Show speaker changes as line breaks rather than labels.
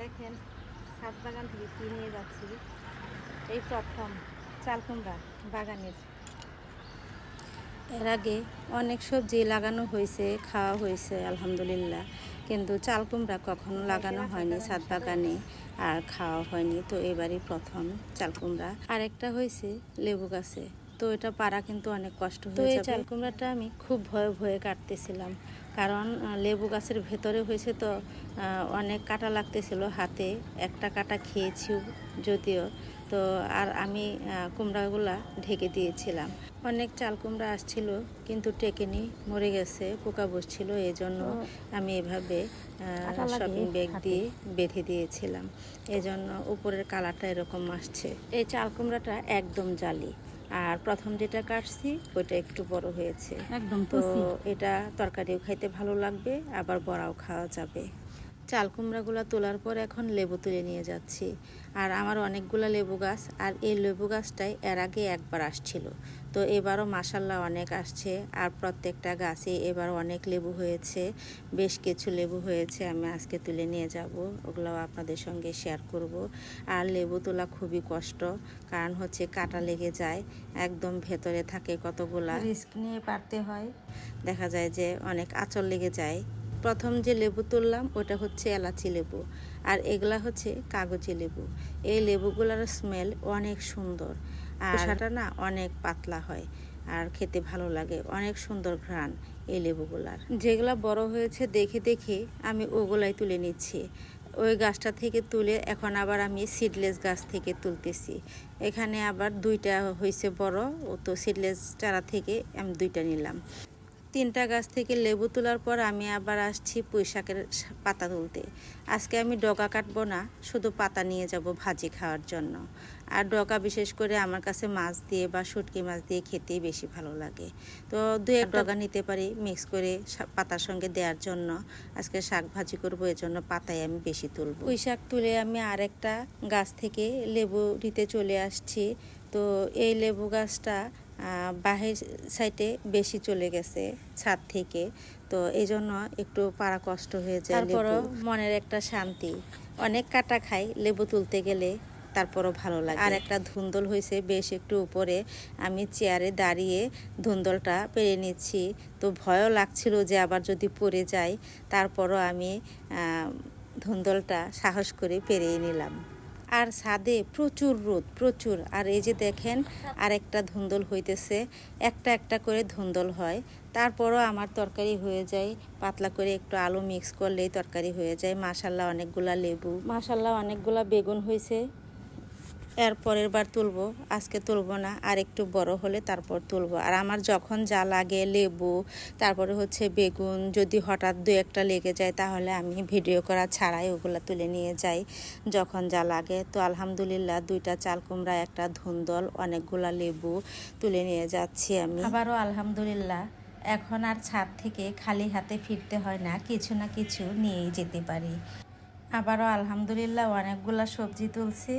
দেখেন ছাদ বাগান থেকে কি নিয়ে যাচ্ছি? এই প্রথম চাল কুমড়া বাগানের। এর আগে অনেক সবজি লাগানো হয়েছে খাওয়া হয়েছে আলহামদুলিল্লাহ। কিন্তু চাল কুমড়া কখনো লাগানো হয়নি সাত বাগানে আর খাওয়া হয়নি। তো এবারই প্রথম চাল কুমড়া আরেকটা হয়েছে লেবু গাছে। তো এটা পারা কিন্তু অনেক কষ্ট হয়ে যাবে। চাল কুমড়াটা আমি খুব ভয়ে ভয়ে কাটতেছিলাম। কারণ লেবু গাছের ভেতরে হয়েছে তো অনেক কাটা লাগতেছিল হাতে। একটা কাটা খেয়েছি যদিও। তো আর আমি কুমড়াগুলা ঢেকে দিয়েছিলাম। অনেক চাল কুমড়া আসছিল কিন্তু টেকেনি মরে গেছে পোকা বসছিল। এই জন্য আমি এভাবে শপিং ব্যাগ দিয়ে বেঁধে দিয়েছিলাম। এই জন্য উপরের কালারটা এরকম আসছে। এই চাল কুমড়াটা একদম জালি। আর প্রথম যেটা কাটছি ওইটা একটু বড় হয়েছে।
একদম
তো এটা তরকারিও খাইতে ভালো লাগবে আবার বড়াও খাওয়া যাবে। চাল কুমড়াগুলো তোলার পর এখন লেবু তুলে নিয়ে যাচ্ছি। আর আমার অনেকগুলো লেবু গাছ আর এই লেবু গাছটাই এর আগে একবার আসছিল। তো এবারও মাসাল্লাহ অনেক আসছে আর প্রত্যেকটা গাছে এবার অনেক লেবু হয়েছে বেশ কিছু লেবু হয়েছে আমি আজকে তুলে নিয়ে যাব ওগুলোও আপনাদের সঙ্গে শেয়ার করব। আর লেবু তোলা খুবই কষ্ট কারণ হচ্ছে কাটা লেগে যায় একদম ভেতরে থাকে কতগুলা। রিস্ক নিয়ে পারতে হয়। দেখা যায় যে অনেক আঁচল লেগে যায় প্রথম যে লেবু তুললাম ওটা হচ্ছে এলাচি লেবু। আর এগুলা হচ্ছে কাগজি লেবু। এই লেবুগুলোর স্মেল অনেক সুন্দর। আর খোসাটা না অনেক পাতলা হয় আর খেতে ভালো লাগে। অনেক সুন্দর ঘ্রাণ এই লেবুগুলার। যেগুলা বড় হয়েছে দেখে দেখে আমি ওগুলাই তুলে নিচ্ছি। ওই গাছটা থেকে তুলে এখন আবার আমি সিডলেস গাছ থেকে তুলতেছি। এখানে আবার দুইটা হয়েছে বড় ও তো সিডলেস চারা থেকে আমি দুইটা নিলাম। তিনটা গাছ থেকে লেবু তোলার পর আমি আবার আসছি পুঁই শাকের সা- পাতা তুলতে। আজকে আমি ডগা কাটবো না, শুধু পাতা নিয়ে যাব ভাজি খাওয়ার জন্য। আর ডগা বিশেষ করে আমার কাছে মাছ দিয়ে বা শুটকি মাছ দিয়ে খেতেই বেশি ভালো লাগে। তো দু এক ডগা নিতে পারি মিক্স করে পাতার সঙ্গে দেওয়ার জন্য। আজকে শাক ভাজি করব, এর জন্য পাতায় আমি বেশি তুলব। পুঁই শাক তুলে আমি আরেকটা গাছ থেকে লেবু নিতে চলে আসছি। তো এই লেবু গাছটা বাহির সাইডে বেশি চলে গেছে ছাদ থেকে। তো এই জন্য একটু পারা কষ্ট হয়ে যায় তারপরও মনের একটা শান্তি। অনেক কাটা খাই লেবু তুলতে গেলে তারপরও ভালো লাগে। আর একটা ধুন্দল হয়েছে বেশ একটু উপরে। আমি চেয়ারে দাঁড়িয়ে ধুন্দলটা পেরে নিচ্ছি। তো ভয়ও লাগছিল যে আবার যদি পড়ে যায়। তারপরও আমি ধুন্দলটা সাহস করে পেরিয়ে নিলাম। আর ছাদে প্রচুর রোদ, প্রচুর। আর এই যে দেখেন আর একটা ধুন্দল হইতেছে। একটা একটা করে ধুন্দল হয়। তারপরও আমার তরকারি হয়ে যায়। পাতলা করে একটু আলু মিক্স করলেই তরকারি হয়ে যায়। মাশাল্লাহ অনেকগুলা লেবু। মাশাল্লাহ অনেকগুলা বেগুন হয়েছে এর পরের বার তুলবো, আজকে তুলবো না, আর একটু বড় হলে তারপর তুলবো। আর আমার যখন যা লাগে লেবু, তারপরে হচ্ছে বেগুন, যদি হঠাৎ দু একটা লেগে যায় তাহলে আমি ভিডিও করা ছাড়াই ওগুলো তুলে নিয়ে যাই যখন যা লাগে। তো আলহামদুলিল্লাহ দুইটা চাল কুমড়া, একটা ধুন্দল, অনেকগুলা লেবু তুলে নিয়ে যাচ্ছি আমি। আবারও আলহামদুলিল্লাহ, এখন আর ছাদ থেকে খালি হাতে ফিরতে হয় না, কিছু না কিছু নিয়েই যেতে পারি। আবারও আলহামদুলিল্লাহ অনেকগুলা সবজি তুলছি।